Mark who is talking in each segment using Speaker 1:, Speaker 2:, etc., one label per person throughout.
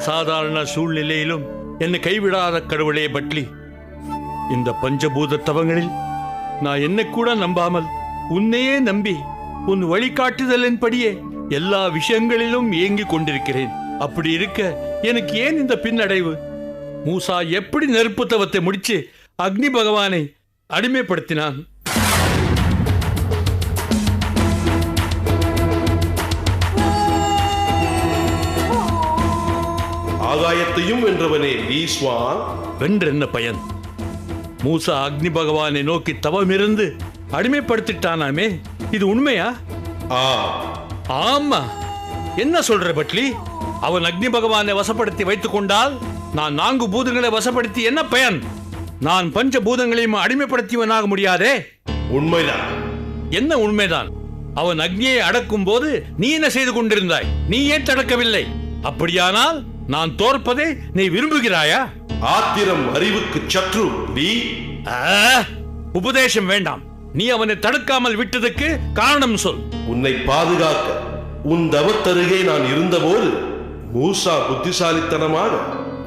Speaker 1: அசாதாரண சூழ்நிலையிலும் என்னை கைவிடாத கடவுளே பட்லி. இந்த பஞ்சபூத தவங்களில் நான் என்ன கூட நம்பாமல் உன்னையே நம்பி உன் வழிகாட்டுதலின்படியே எல்லா விஷயங்களிலும் ஏங்கிக் கொண்டிருக்கிறேன். அப்படி இருக்க எனக்கு ஏன் இந்த பின்னடைவு? மூசா எப்படி நெருப்பு தவத்தை முடிச்சு அக்னி பகவானை அடிமைப்படுத்தினான்?
Speaker 2: ஆகாயத்தையும் வென்றவனே லீஸ்வான்
Speaker 1: வென்றென்ன பயன்? மூசா அக்னி பகவானை நோக்கி தவமிருந்து அடிமைப்படுத்திட்டானாமே இது உண்மையா?
Speaker 2: ஆ.
Speaker 1: ஆமா. என்ன சொல்ற பட்லி? அவன் அக்னி பகவானை வசப்படுத்தி வைத்துக் கொண்டால் நான் நான்கு பூதங்களை வசப்படுத்தி என்ன பயன்? நான் பஞ்ச பூதங்களையும் அடிமைப்படுத்தியவனாக முடியாதே.
Speaker 2: உண்மைதான்.
Speaker 1: என்ன உண்மைதான்? அவன் அக்னியை அடக்கும் போது நீ என்ன செய்து கொண்டிருந்தாய்? நீ ஏன் தடுக்கவில்லை அப்படியானால் நான் தோற்பதை நீ விரும்புகிறாயா?
Speaker 2: ஆத்திரம் அறிவுக்கு லீ
Speaker 1: ஆ, உபதேசம் வேண்டாம். நீ அவனை தடுக்காமல் விட்டதுக்கு காரணம் சொல்.
Speaker 2: உன்னை பாதுகாக்க உன் தவத்தருகே நான் இருந்தபோது மூசா புத்திசாலித்தனமாக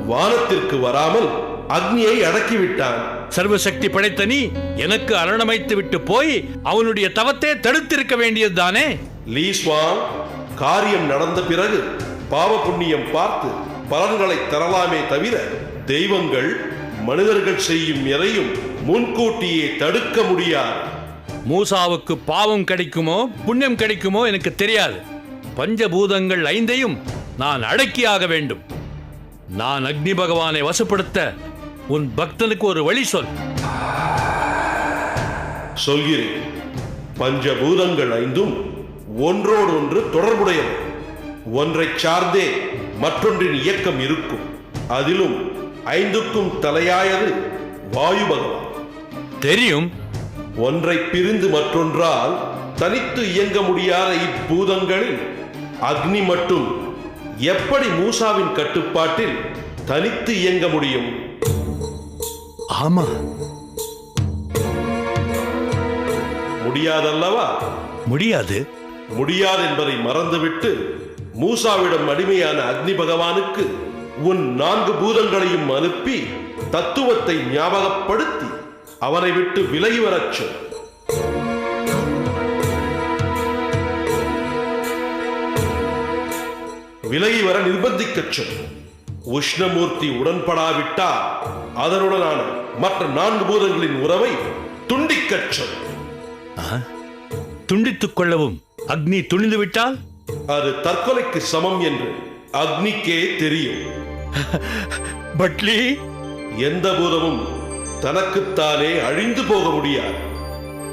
Speaker 2: வானத்திற்கு வராமல் அக்னியை அடக்கிவிட்டான்.
Speaker 1: சர்வசக்தி படைத்த நீ எனக்கு அரணமைத்து விட்டு போய் அவனுடைய தவத்தை தடுத்திருக்க வேண்டியதுதானே
Speaker 2: லீஸ்வான் காரியம் நடந்த பிறகு பாவ புண்ணியம் பார்த்து பலன்களை தரலாமே தவிர தெய்வங்கள் மனிதர்கள் செய்யும் எதையும் முன்கூட்டியே தடுக்க முடியாது.
Speaker 1: மூசாவுக்கு பாவம் கிடைக்குமோ புண்ணியம் கிடைக்குமோ எனக்கு தெரியாது. பஞ்சபூதங்கள் ஐந்தையும் நான் அடக்கியாக வேண்டும். நான் அக்னி பகவானை வசப்படுத்த உன் பக்தனுக்கு ஒரு வழி சொல்.
Speaker 2: சொல்கிறேன். பஞ்சபூதங்கள் ஐந்தும் ஒன்றோடொன்று தொடர்புடையவை. ஒன்றை சார்ந்தே மற்றொன்றின் இயக்கம் இருக்கும். அதிலும் ஐந்துக்கும் தலையாயது வாயு பகவான்.
Speaker 1: தெரியும்.
Speaker 2: ஒன்றை பிரிந்து மற்றொன்றால் தனித்து இயங்க முடியாத இப்பூதங்களில் அக்னி மட்டும் எப்படி மூசாவின் கட்டுப்பாட்டில் தனித்து இயங்க முடியும்?
Speaker 1: ஆமா.
Speaker 2: முடியாதல்லவா?
Speaker 1: முடியாது.
Speaker 2: முடியாது என்பதை மறந்துவிட்டு மூசாவிடம் அடிமையான அக்னி பகவானுக்கு உன் நான்கு பூதங்களையும் அனுப்பி தத்துவத்தை ஞாபகப்படுத்தி அவனை விட்டு விலகி வரச் சொல். விலகி வர நிர்பந்திக்கச் சொல். உஷ்ணமூர்த்தி உடன்படாவிட்டால் அதனுடனான மற்ற நான்கு பூதங்களின் உறவை துண்டிக்கச் சொல்.
Speaker 1: துண்டித்துக் கொள்ளவும் அக்னி துணிந்து விட்டால்
Speaker 2: அது தற்கொலைக்கு சமம் என்று அக்னிக்கே தெரியும்.
Speaker 1: பட்லி!
Speaker 2: எந்த பூதமும் தனக்குத்தானே அழிந்து போக முடியாது.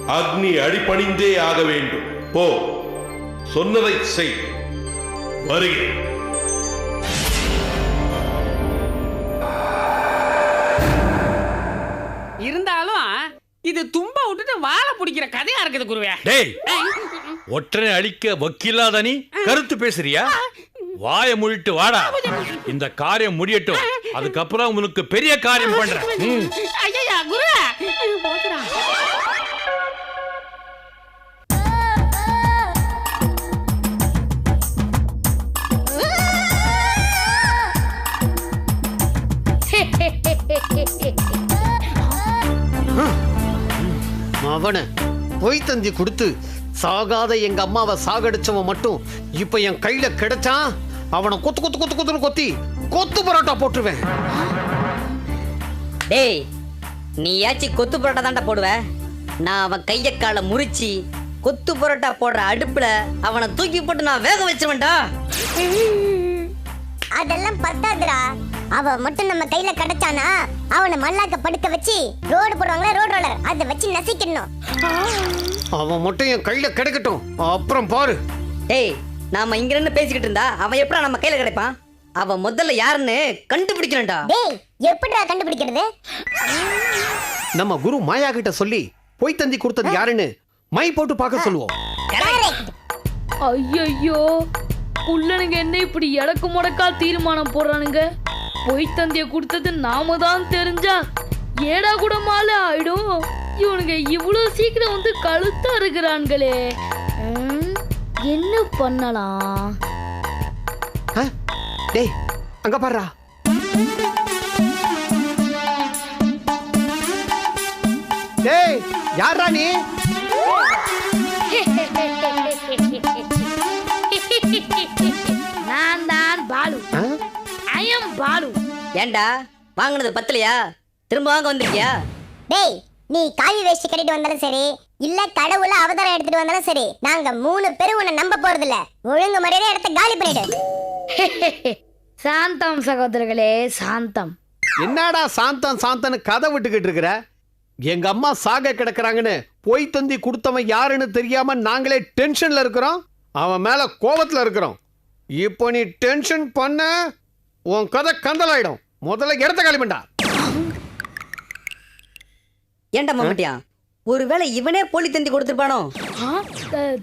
Speaker 2: அக்னி அடிபணிந்தே ஆக வேண்டும். போ சொன்னதை செய். வருகிறேன்.
Speaker 3: இருந்தாலும் இது தும்ப விட்டுட்டு வாழை பிடிக்கிற கதையா இருக்குது குருவே.
Speaker 1: டேய்! ஒற்றனை அழிக்க வக்கில்லாத நீ கருத்து பேசுறியா? வாய மூடிட்டு வாடா. இந்த காரியம் முடியட்டும். அதுக்கப்புறம் உனக்கு பெரிய காரியம் பண்றேன்.
Speaker 4: அவனை பொய் தந்தி கொடுத்து சாகாத எங்க அம்மாவை சாகடிச்சவன் மட்டும் இப்ப என் கையில கிடைச்சான் அவனை கொத்து கொத்து கொத்து கொத்துன்னு கொத்தி கொத்து பரோட்டா போட்டுருவேன்.
Speaker 5: டேய் நீ ஏச்சி கொத்து பரோட்டா தான்டா போடுவ? நான் அவன் கைய காலை முறிச்சு கொத்து பரோட்டா போடுற அடுப்புல அவனை தூக்கி போட்டு நான் வேக வச்சிருவேன்டா.
Speaker 6: அதெல்லாம் பத்தாதுடா. அவ மட்டும் நம்ம கையில கிடைச்சானா அவனை மல்லாக்க படுக்க வச்சு ரோடு போடுவாங்களா ரோடு ரோலர். அதை வச்சு நசிக்கணும்.
Speaker 4: அவன் மட்டும் என் கையில கிடைக்கட்டும். அப்புறம் பாரு.
Speaker 5: டேய் நாம இங்க இருந்து பேசிக்கிட்டு இருந்தா அவன் எப்படா நம்ம கையில கிடைப்பான்? அவன் முதல்ல யாருன்னு கண்டுபிடிக்கணும்டா.
Speaker 6: டேய் எப்படிடா கண்டுபிடிக்கிறது?
Speaker 4: நம்ம குரு மாயா கிட்ட சொல்லி பொய் தந்தி கொடுத்தது யாருன்னு மை போட்டு பார்க்க சொல்லுவோம்.
Speaker 7: ஐயோ உள்ளனுங்க என்ன இப்படி எடக்கு முடக்கா தீர்மானம் போடுறானுங்க? பொய் தந்திய கொடுத்தது நாம தான் தெரிஞ்சா ஏடா கூட மாலை ஆயிடும். இவனுங்க இவ்வளவு சீக்கிரம் வந்து கழுத்தா இருக்கிறான்களே. என்ன பண்ணலாம்?
Speaker 4: டேய் அங்க பாருடா. டேய் யாரா நீ?
Speaker 7: பாலு
Speaker 5: ஏன்டா வாங்கினது பத்தலையா? திரும்ப வாங்க வந்திருக்கியா?
Speaker 6: டேய் நீ காவி வேஷ்டி கட்டிட்டு வந்தாலும் சரி இல்ல கடவுள அவதாரம் எடுத்துட்டு வந்தாலும் சரி நாங்க மூணு பேரும் உன்னை நம்ப போறது இல்ல ஒழுங்கு மரியாதை இடத்த காலி பண்ணிடு.
Speaker 7: சாந்தம் சகோதரர்களே சாந்தம்.
Speaker 4: என்னடா சாந்தம் சாந்தன்னு கதை விட்டுக்கிட்டு இருக்கிற? எங்க அம்மா சாக கிடக்குறாங்கன்னு பொய் தந்தி கொடுத்தவன் யாருன்னு தெரியாம நாங்களே டென்ஷன்ல இருக்கிறோம். அவன் மேல கோபத்துல இருக்கிறோம். இப்போ நீ டென்ஷன் பண்ண. உன் கதை கந்தலாயிடும். முதல்ல இடத்த காலி பண்ணா
Speaker 5: ஏன்டா மம்மட்டியா? ஒருவேளை இவனே போலி தந்தி கொடுத்துருப்பானோ?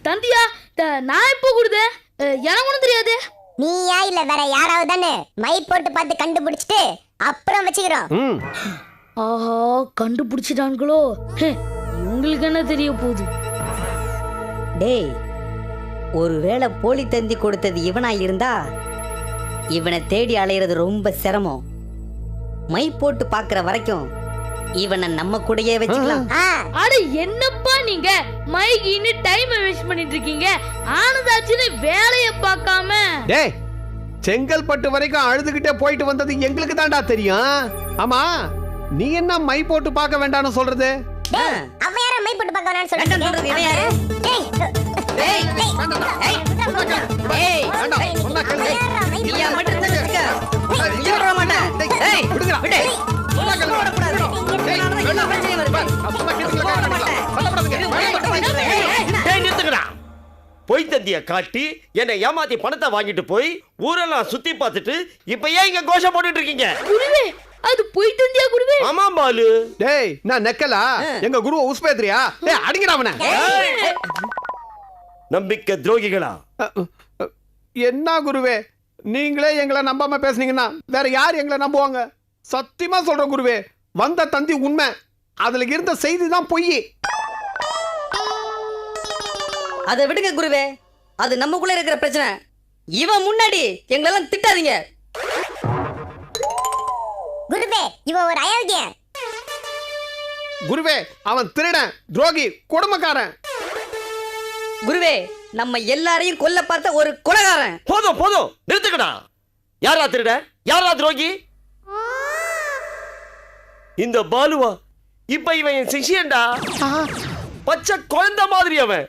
Speaker 7: தந்தியா? த- நான் எப்போ கொடுத்தேன் அஹ், எனக்கு ஒன்றும் தெரியாது.
Speaker 6: நீயா இல்ல வேற யாராவது தானே? மை போட்டு பார்த்து கண்டுபிடிச்சிட்டு அப்புறம் வச்சுக்கிறோம்.
Speaker 4: ம்.
Speaker 7: ஆஹா கண்டுபிடிச்சிட்டான்களோ. ஹே, இவங்களுக்கு என்ன தெரிய போகுது?
Speaker 5: டேய் ஒருவேளை போலி தந்தி கொடுத்தது இவனா இருந்தா இவனை தேடி அலையிறது ரொம்ப சிரமம். மை போட்டு பார்க்குற வரைக்கும் இவனை நம்ம கூடயே வச்சுக்கலாம்.
Speaker 7: அட என்னப்பா நீங்க? மைக்கின்னு டைம் வேஸ்ட் பண்ணிட்டு இருக்கீங்க. ஆனதாச்சுன்னு வேலைய பார்க்காம.
Speaker 4: டேய் செங்கல்பட்டு வரைக்கும் அழுதுகிட்டே போயிட்டு வந்தது எங்களுக்கு தான்டா தெரியும் ஆமா நீ என்ன மை போட்டு பார்க்க வேண்டாம்னு சொல்றது?
Speaker 6: மை போட்டு பார்க்க வேணாம்னு
Speaker 5: சொல்றது இவன் யாரு?
Speaker 6: டேய்
Speaker 5: டேய்,
Speaker 6: டேய்
Speaker 5: ஏய், ஏய்,
Speaker 4: வேண்டாம்,
Speaker 5: ஏய்,
Speaker 4: சொன்னா கேளு.
Speaker 5: நீயா மட்டும் தான் வச்சுக்க. இங்க விட மாட்டேன். ஏய்,
Speaker 4: விடுங்கடா.
Speaker 5: விடு.
Speaker 4: சொன்னா கேளு.
Speaker 5: விடக்கூடாது.
Speaker 4: டேய்,
Speaker 5: இதனால தான்
Speaker 4: வேண்டாம்.
Speaker 5: இவ்வளவு பிரச்சனை வருது.
Speaker 4: போடாதீங்க.
Speaker 5: ஏய்,
Speaker 4: வேண்டாம்.
Speaker 5: ஏய், ஏய், ஏய்,
Speaker 8: டேய் நிறுத்துங்கடா பொய் தந்திய காட்டி என்னை ஏமாத்தி பணத்தை வாங்கிட்டு போய் ஊரெல்லாம் சுத்தி பார்த்துட்டு இப்ப ஏன் இங்க கோஷம் போட்டுட்டு இருக்கீங்க
Speaker 7: அது போய் தந்தியா குருவே?
Speaker 8: ஆமா பாலு.
Speaker 4: டேய் நான் நெக்கலா? எங்க குருவை உஸ்பேத்ரியா டேய் அடிங்கடா அவனை.
Speaker 8: நம்பிக்கை துரோகிகளா?
Speaker 4: என்ன குருவே? நீங்களே எங்களை நம்பாம பேசுனீங்கன்னா வேற யார் எங்களை நம்புவாங்க? சத்தியமா சொல்றேன் குருவே வந்த தந்தி உண்மை. அதுல இருந்த செய்தி தான் பொய்.
Speaker 5: அதை விடுங்க குருவே அது நமக்குள்ள இருக்கிற பிரச்சனை. இவன் முன்னாடி எங்களெல்லாம் திட்டாதீங்க.
Speaker 6: குருவே இவன் ஒரு அயோக்கியன்.
Speaker 4: குருவே அவன் திருடன் துரோகி கொடுமைக்காரன்.
Speaker 5: குருவே நம்ம எல்லாரையும் கொல்ல பார்த்த ஒரு கொலகாரன்.
Speaker 8: போதும் போதும் நிறுத்துக்கடா. யாரா திருட? யாரா துரோகி? இந்த பாலுவா இப்ப இவன் என் சிஷியன்டா. பச்சை குழந்தை மாதிரி அவன்.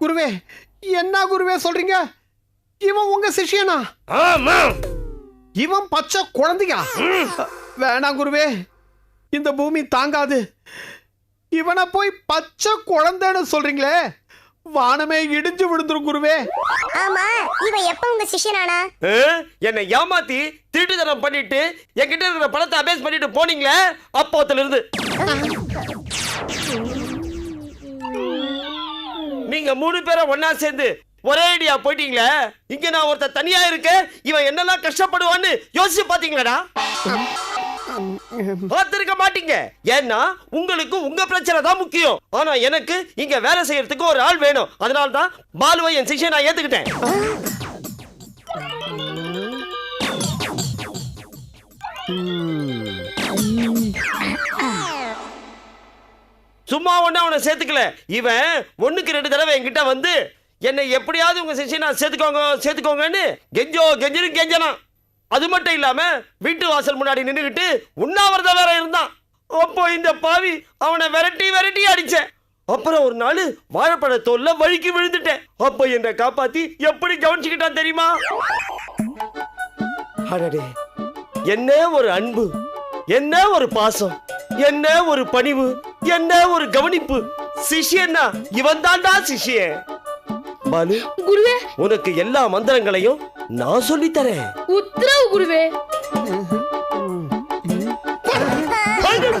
Speaker 4: குருவே என்ன குருவே சொல்றீங்க? இவன் உங்க சிஷ்யனா?
Speaker 8: ஆமா.
Speaker 4: இவன் பச்சை குழந்தையா? வேணாம் குருவே. இந்த பூமி தாங்காது. இவனை போய் பச்சை குழந்தைன்னு சொல்றீங்களே வானமே இடிஞ்சு விழுந்துரும் குருவே.
Speaker 6: ஆமா இவன் எப்ப உங்க சிஷ்யனானா?
Speaker 8: ஆ? என்னை ஏமாத்தி திருட்டுத்தனம் பண்ணிட்டு என்கிட்ட இருக்கிற பணத்தை அபேஸ் பண்ணிட்டு போனீங்களே அப்போத்துல இருந்து நீங்க மூணு பேரை ஒன்னா சேர்ந்து ஒரே ஐடியா போயிட்டீங்களே? இங்க நான் ஒருத்தன் தனியா இருக்கேன் இவன் என்னெல்லாம் கஷ்டப்படுவான்னு யோசிச்சு பாத்தீங்களாடா? பார்த்திருக்க மாட்டீங்க. ஏன்னா உங்களுக்கு உங்க பிரச்சனை தான் முக்கியம். ஆனா எனக்கு இங்க வேலை செய்யறதுக்கு ஒரு ஆள் வேணும். அதனால தான் பாலுவை என் சிக்ஷன் நான் ஏத்துக்கிட்டேன். சும்மா ஒன்றும் அவனை சேர்த்துக்கல. இவன் ஒன்றுக்கு ரெண்டு தடவை என்கிட்ட வந்து என்னை எப்படியாவது உங்க சிஷியனா சேர்த்துக்கோங்க சேர்த்துக்கோங்கன்னு கெஞ்சோ கெஞ்சிரு கெஞ்சனான் அது மட்டும் இல்லாமல் வீட்டு வாசல் முன்னாடி நின்றுக்கிட்டு உண்ணாவிரதம் வேற இருந்தான். அப்போ இந்த பாவி அவனை விரட்டி விரட்டி அடித்தேன் அப்புறம் ஒரு நாள் வாழைப்பழ தோல்ல வழுக்கி விழுந்துட்டேன். அப்போ என்னை காப்பாத்தி எப்படி கவனிச்சுக்கிட்டான் தெரியுமா? அடடே. என்ன ஒரு அன்பு என்ன ஒரு பாசம் என்ன ஒரு பணிவு என்ன ஒரு கவனிப்பு? சிஷ்யன்னா இவன் தான்டா சிஷ்யன் பாலு
Speaker 7: குருவே.
Speaker 8: உனக்கு எல்லா மந்திரங்களையும் நான் சொல்லித் தரேன்
Speaker 7: உத்தரவு குருவே.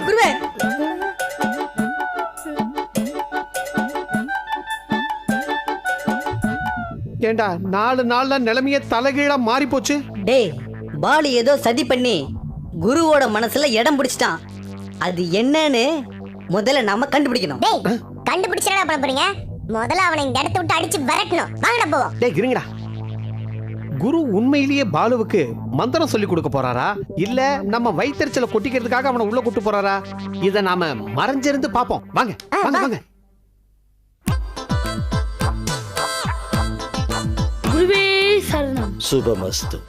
Speaker 5: குருவே.
Speaker 4: ஏண்டா நாலு நாள்ல நிலைமைய தலைகீழா மாறி போச்சு
Speaker 5: டேய் பாலு ஏதோ சதி பண்ணி குருவோட மனசுல இடம் பிடிச்சிட்டான். அது என்னன்னு முதல்ல நாம கண்டுபிடிக்கணும்.
Speaker 6: டேய் கண்டுபிடிச்சா பண்ண போறீங்க முதல்ல அவனை இந்த இடத்த விட்டு அடிச்சு விரட்டணும். வாங்கடா போவோம்.
Speaker 4: டேய் இருங்கடா. குரு உண்மையிலேயே பாலுவுக்கு மந்திரம் சொல்லி கொடுக்க போறாரா? இல்ல நம்ம வயிற்றுச்சல கொட்டிக்கிறதுக்காக அவனை உள்ள கூட்டு போறாரா? இத நாம மறைஞ்சிருந்து பாப்போம் வாங்க வாங்க வாங்க.
Speaker 7: குருவே சரணம்.
Speaker 8: சுபமஸ்து.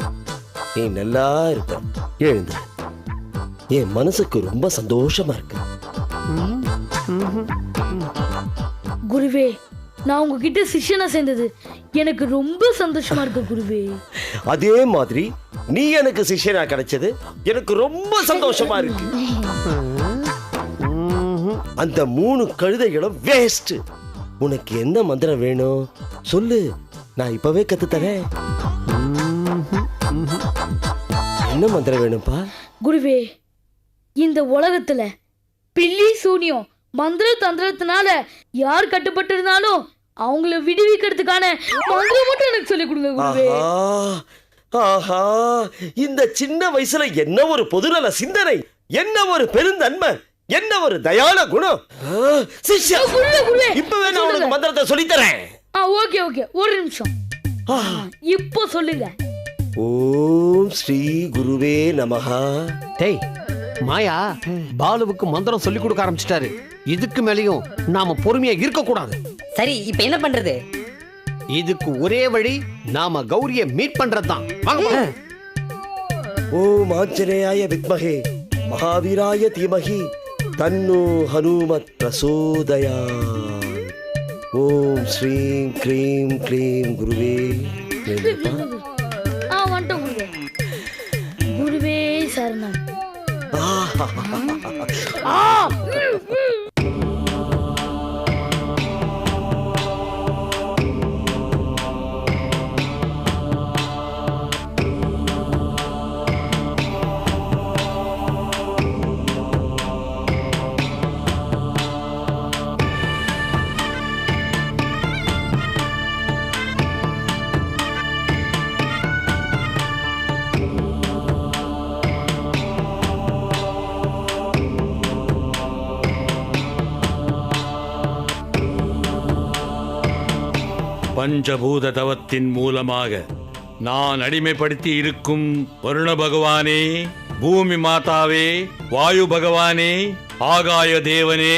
Speaker 8: நீ நல்லா இருப்ப எழுந்து. என் மனசுக்கு ரொம்ப சந்தோஷமா இருக்கு.
Speaker 7: குருவே நான் உங்ககிட்ட சிஷ்யனா சேர்ந்தது. எனக்கு ரொம்ப சந்தோஷமா இருக்கு குருவே.
Speaker 8: அதே மாதிரி நீ எனக்கு சிஷ்யனா கிடைச்சது. எனக்கு ரொம்ப சந்தோஷமா இருக்கு. அந்த மூணு கழுதைகளும் வேஸ்ட் உனக்கு என்ன மந்திரம் வேணும்? சொல்லு. நான் இப்பவே கத்து தரேன் என்ன மந்திரம் வேணும்ப்பா?
Speaker 7: குருவே இந்த உலகத்துல பில்லி சூனியம். மந்திர தந்திரத்தினால யார் கட்டுப்பட்டிருந்தாலும் அவங்கள விடுவிக்கிறதுக்கான மந்திரம் மட்டும் எனக்கு சொல்லி கொடுங்க குருவே.
Speaker 8: ஆஹா இந்த சின்ன வயசுல என்ன ஒரு பொதுநல சிந்தனை என்ன ஒரு பெருந்தன்மை என்ன ஒரு தயால குணம்? சிஷ்யா இப்பவே நான் உனக்கு மந்திரத்தை சொல்லித் தரேன்
Speaker 7: ஆ ஓகே ஓகே ஒரு நிமிஷம். ஆ, இப்போ சொல்லுங்க.
Speaker 8: ஓம் ஸ்ரீ குருவே நமஹா.
Speaker 4: டேய் மாயா பாலுவுக்கு மந்திரம் சொல்லி கொடுக்க ஆரம்பிச்சிட்டாரு. இதுக்கு மேலயும் நாம பொறுமையா இருக்க கூடாது
Speaker 5: சரி இப்ப என்ன பண்றது?
Speaker 4: இதுக்கு ஒரே வழி நாம கௌரிய மீட் பண்றதுதான்.
Speaker 8: ஓம் ஆஞ்சநேயாய வித்மகே மகாவீராய தீமகி தன்னு ஹனுமத் பிரசோதயா ஓம் ஸ்ரீம் க்ரீம் க்ளீம் குருவே.
Speaker 7: Ah!
Speaker 1: பஞ்சபூத தவத்தின் மூலமாக நான் அடிமைப்படுத்தி இருக்கும் வருண பகவானே பூமி மாதாவே வாயு பகவானே ஆகாய தேவனே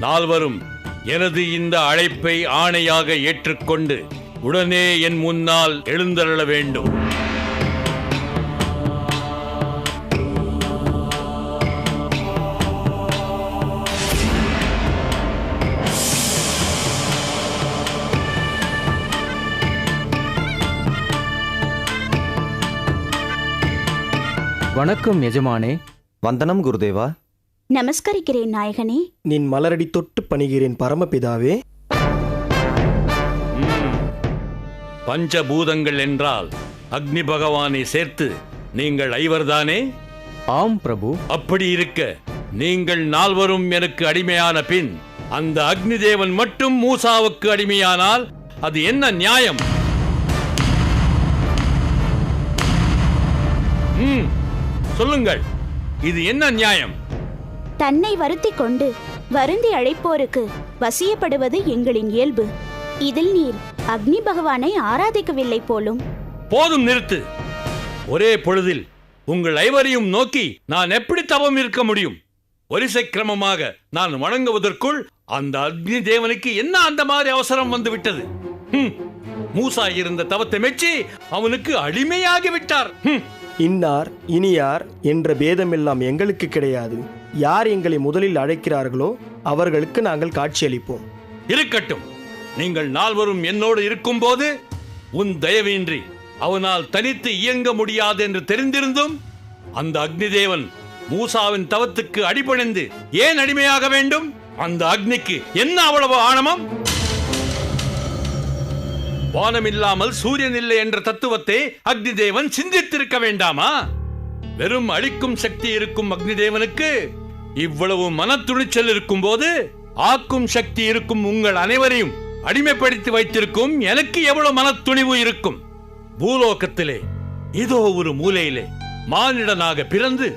Speaker 1: நால்வரும் எனது இந்த அழைப்பை ஆணையாக ஏற்றுக்கொண்டு உடனே என் முன்னால் எழுந்தருள வேண்டும்.
Speaker 9: வணக்கம் எஜமானே. வந்தனம் குருதேவா.
Speaker 10: நமஸ்கரிக்கிறேன் நாயகனே.
Speaker 11: நின் மலரடி தொட்டு பணிகிறேன் பரமபிதாவே.
Speaker 1: பஞ்சபூதங்கள் என்றால் அக்னி பகவானை சேர்த்து நீங்கள் ஐவர்தானே?
Speaker 9: ஆம் பிரபு.
Speaker 1: அப்படி இருக்க நீங்கள் நால்வரும் எனக்கு அடிமையான பின் அந்த அக்னி தேவன் மட்டும் மூசாவுக்கு அடிமையானால் அது என்ன நியாயம்? ம், சொல்லுங்கள். இது என்ன நியாயம்?
Speaker 10: தன்னை வருத்தி கொண்டு வருந்தி அழைப்போருக்கு வசியப்படுவது எங்களின் இயல்பு. இதில் நீர் அக்னி பகவானை ஆராதிக்கவில்லை போலும்.
Speaker 1: போதும் நிறுத்து. ஒரே பொழுதில் உங்கள் ஐவரையும் நோக்கி நான் எப்படி தவம் இருக்க முடியும்? வரிசை கிரமமாக நான் வணங்குவதற்குள் அந்த அக்னி தேவனுக்கு என்ன அந்த மாதிரி அவசரம் வந்து விட்டது மூசா இருந்த தவத்தை மெச்சி அவனுக்கு அடிமையாகி விட்டார்
Speaker 11: இன்னார் இனியார் என்ற பேதமெல்லாம் எங்களுக்கு கிடையாது. யார் எங்களை முதலில் அழைக்கிறார்களோ அவர்களுக்கு நாங்கள் காட்சியளிப்போம்.
Speaker 1: இருக்கட்டும். நீங்கள் நால்வரும் என்னோடு இருக்கும்போது உன் தயவின்றி அவனால் தனித்து இயங்க முடியாது என்று தெரிந்திருந்தும் அந்த அக்னி தேவன் மூசாவின் தவத்துக்கு அடிபணிந்து ஏன் அடிமையாக வேண்டும்? அந்த அக்னிக்கு என்ன அவ்வளவு ஆணவம் வானம் இல்லாமல் சூரியன் இல்லை என்ற தத்துவத்தை அக்னி தேவன் சிந்தித்திருக்க வேண்டாமா? வெறும் அழிக்கும் சக்தி இருக்கும் அக்னி தேவனுக்கு இவ்வளவு மனத்துணிச்சல் இருக்கும்போது ஆக்கும் சக்தி இருக்கும் உங்கள் அனைவரையும் அடிமைப்படுத்தி வைத்திருக்கும் எனக்கு எவ்வளவு மனத்துணிவு இருக்கும்? பூலோகத்திலே இதோ ஒரு மூலையிலே மானிடனாக பிறந்து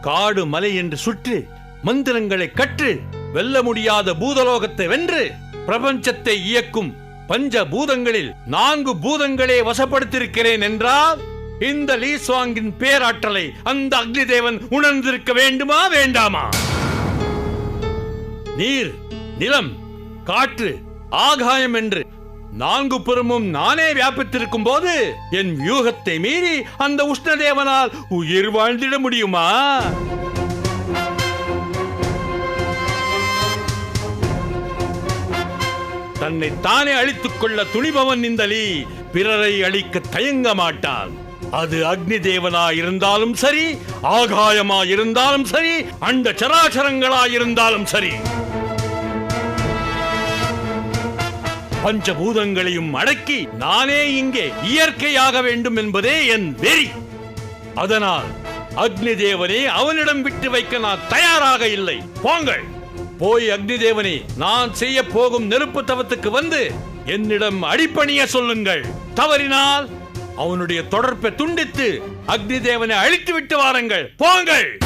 Speaker 1: காடு மலை என்று சுற்றி மந்திரங்களை கற்று வெல்ல முடியாத பூதலோகத்தை வென்று பிரபஞ்சத்தை இயக்கும் பஞ்ச பூதங்களில் நான்கு பூதங்களே வசப்படுத்தியிருக்கிறேன் என்றால் இந்த லீஸ்வாங்கின் பேராற்றலை அந்த அக்னி தேவன் உணர்ந்திருக்க வேண்டுமா வேண்டாமா? நீர் நிலம் காற்று ஆகாயம் என்று நான்கு புறமும் நானே வியாபித்திருக்கும் போது என் வியூகத்தை மீறி அந்த உஷ்ணதேவனால் உயிர் வாழ்ந்திட முடியுமா? தன்னை தானே அழித்துக் கொள்ள துணிபவன் இந்த லீ பிறரை அழிக்க தயங்க மாட்டான். அது அக்னி தேவனா இருந்தாலும் சரி ஆகாயமா இருந்தாலும் சரி அந்த சராசரங்களா இருந்தாலும் சரி. பஞ்சபூதங்களையும் அடக்கி நானே இங்கே இயற்கையாக வேண்டும் என்பதே என் வெறி. அதனால் அக்னி தேவனே அவனிடம் விட்டு வைக்க நான் தயாராக இல்லை. போங்கள். போய் அக்னி தேவனே நான் செய்ய போகும் நெருப்பு தவத்துக்கு வந்து என்னிடம் அடிப்பணிய சொல்லுங்கள். தவறினால் அவனுடைய தொடர்பை துண்டித்து அக்னி தேவனை அழித்து விட்டு வாருங்கள். போங்கள்!